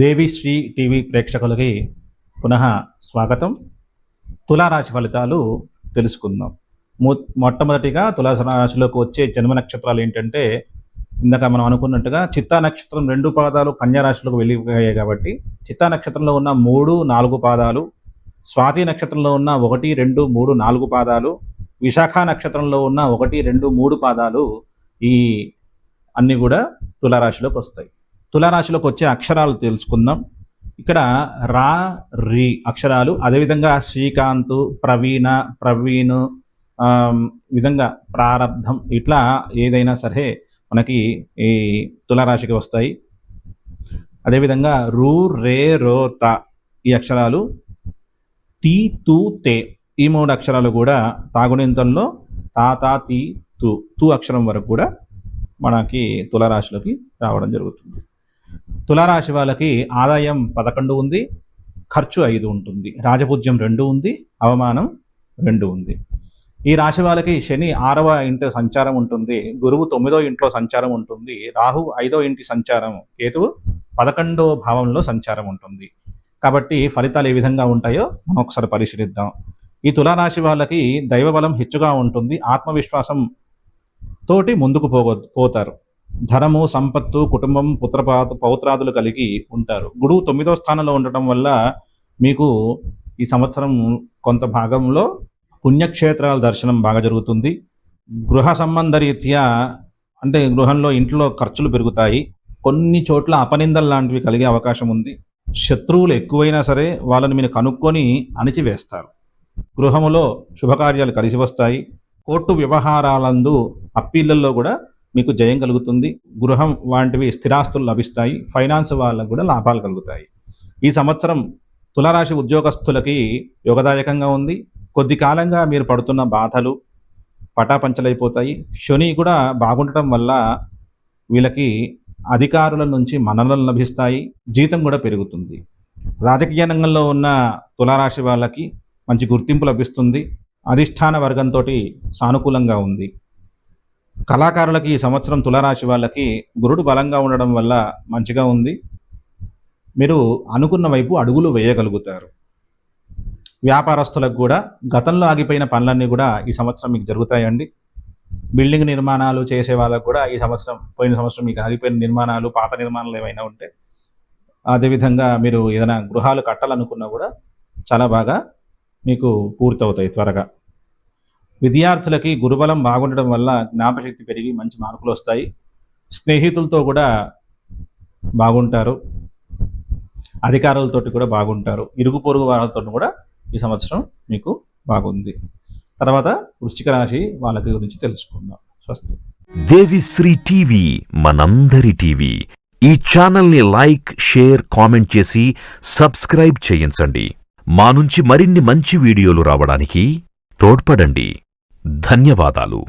Devi Sri TV ప్రేక్షకులకి పునః స్వాగతం. తులారాశి ఫలితాలు తెలుసుకుందాం. మొ మొట్టమొదటిగా తులారాశిలోకి వచ్చే జన్మ నక్షత్రాలు ఏంటంటే ఇందాక మనం అనుకున్నట్టుగా చిత్తా నక్షత్రం రెండు పాదాలు కన్యారాశిలోకి వెళ్ళిపోయాయి కాబట్టి చిత్తా నక్షత్రంలో ఉన్న మూడు నాలుగు పాదాలు స్వాతి నక్షత్రంలో ఉన్న ఒకటి రెండు మూడు నాలుగు పాదాలు విశాఖ నక్షత్రంలో ఉన్న ఒకటి రెండు మూడు పాదాలు ఈ అన్నీ కూడా తులారాశిలోకి వస్తాయి. తులారాశిలోకి వచ్చే అక్షరాలు తెలుసుకుందాం. ఇక్కడ రా రి అక్షరాలు అదేవిధంగా శ్రీకాంత్ ప్రవీణ ప్రవీణ్ విధంగా ప్రారంధం ఇట్లా ఏదైనా సరే మనకి ఈ తులారాశికి వస్తాయి. అదేవిధంగా రూ రే రో త ఈ అక్షరాలు తీ తూ తే ఈ మూడు అక్షరాలు కూడా తాగునింతంలో తా తా తీ తు తు అక్షరం వరకు కూడా మనకి తులారాశిలోకి రావడం జరుగుతుంది. తులారాశి వాళ్ళకి ఆదాయం పదకొండు ఉంది ఖర్చు ఐదు ఉంటుంది రాజపూజ్యం రెండు ఉంది అవమానం రెండు ఉంది. ఈ రాశి వాళ్ళకి శని ఆరవ ఇంటి సంచారం ఉంటుంది గురువు తొమ్మిదో ఇంట్లో సంచారం ఉంటుంది రాహు ఐదో ఇంటి సంచారం కేతువు పదకొండో భావంలో సంచారం ఉంటుంది. కాబట్టి ఫలితాలు ఏ విధంగా ఉంటాయో మనం ఒకసారి పరిశీలిద్దాం. ఈ తులారాశి వాళ్ళకి దైవబలం హెచ్చుగా ఉంటుంది ఆత్మవిశ్వాసం తోటి ముందుకు పోగొ పోతారు. ధనము సంపత్తు కుటుంబం పుత్రపా పౌత్రాదులు కలిగి ఉంటారు. గురువు తొమ్మిదో స్థానంలో ఉండటం వల్ల మీకు ఈ సంవత్సరం కొంత భాగంలో పుణ్యక్షేత్రాల దర్శనం బాగా జరుగుతుంది. గృహ సంబంధ రీత్యా అంటే గృహంలో ఇంట్లో ఖర్చులు పెరుగుతాయి. కొన్ని చోట్ల అపనిందలు లాంటివి కలిగే అవకాశం ఉంది. శత్రువులు ఎక్కువైనా సరే వాళ్ళని మీరు కనుక్కొని అణిచివేస్తారు. గృహములో శుభకార్యాలు కలిసి వస్తాయి. కోర్టు వ్యవహారాలందు అప్పీళ్ళలో కూడా మీకు జయం కలుగుతుంది. గృహం వంటివి స్థిరాస్తులు లభిస్తాయి. ఫైనాన్స్ వాళ్ళకు కూడా లాభాలు కలుగుతాయి. ఈ సంవత్సరం తులరాశి ఉద్యోగస్తులకి యోగదాయకంగా ఉంది. కొద్ది కాలంగా మీరు పడుతున్న బాధలు పటాపంచలైపోతాయి. శని కూడా బాగుండటం వల్ల వీళ్ళకి అధికారుల నుంచి మన్ననలు లభిస్తాయి. జీతం కూడా పెరుగుతుంది. రాజకీయ రంగంలో ఉన్న తులారాశి వాళ్ళకి మంచి గుర్తింపు లభిస్తుంది. అధిష్టాన వర్గంతో సానుకూలంగా ఉంది. కళాకారులకి ఈ సంవత్సరం తులారాశి వాళ్ళకి గురుడు బలంగా ఉండడం వల్ల మంచిగా ఉంది. మీరు అనుకున్న వైపు అడుగులు వేయగలుగుతారు. వ్యాపారస్తులకు కూడా గతంలో ఆగిపోయిన పనులన్నీ కూడా ఈ సంవత్సరం మీకు జరుగుతాయండి. బిల్డింగ్ నిర్మాణాలు చేసే వాళ్ళకు కూడా ఈ సంవత్సరం పోయిన సంవత్సరం మీకు ఆగిపోయిన నిర్మాణాలు పాత నిర్మాణాలు ఏమైనా ఉంటే అదేవిధంగా మీరు ఏదైనా గృహాలు కట్టాలనుకున్నా కూడా చాలా బాగా మీకు పూర్తవుతాయి త్వరగా. విద్యార్థులకి గురుబలం బాగుండడం వల్ల జ్ఞాపశక్తి పెరిగి మంచి మార్కులు వస్తాయి. స్నేహితులతో కూడా బాగుంటారు. అధికారులతోటి కూడా బాగుంటారు. ఇరుగు పొరుగు వారితో కూడా ఈ సంవత్సరం మీకు బాగుంది. తర్వాత వృశ్చిక రాశి వాళ్ళకి గురించి తెలుసుకుందాం. స్వస్తి. దేవిశ్రీ టీవీ మనందరి టీవీ. ఈ ఛానల్ని లైక్ షేర్ కామెంట్ చేసి సబ్స్క్రైబ్ చేయించండి. మా నుంచి మరిన్ని మంచి వీడియోలు రావడానికి తోడ్పడండి. ధన్యవాదాలు.